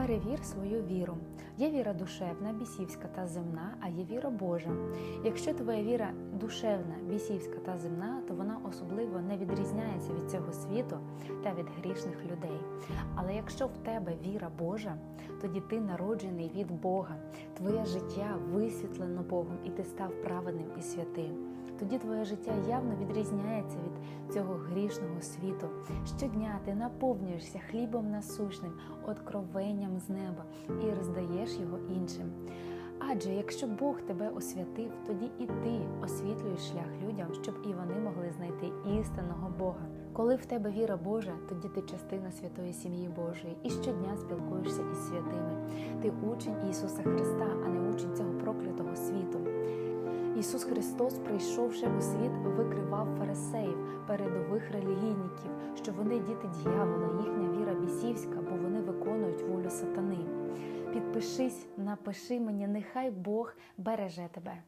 Перевір свою віру. Є віра душевна, бісівська та земна, а є віра Божа. Якщо твоя віра душевна, бісівська та земна, то вона особливо не відрізняється від цього світу та від грішних людей. Але якщо в тебе віра Божа, тоді ти народжений від Бога, твоє життя висвітлено Богом, і ти став праведним і святим. Тоді твоє життя явно відрізняється від цього грішного світу. Щодня ти наповнюєшся хлібом насущним, откровенням з неба і роздаєш його іншим. Адже якщо Бог тебе освятив, тоді і ти освітлюєш шлях людям, щоб і вони могли знайти істинного Бога. Коли в тебе віра Божа, тоді ти частина святої сім'ї Божої і щодня спілкуєшся із святими. Ти учень Ісуса Христа, а не учень цього проклятого світу. Ісус Христос, прийшовши у світ, викривав що вони діти дьявола, їхня віра бісівська, бо вони виконують волю сатани. Підпишись, напиши мені, нехай Бог береже тебе.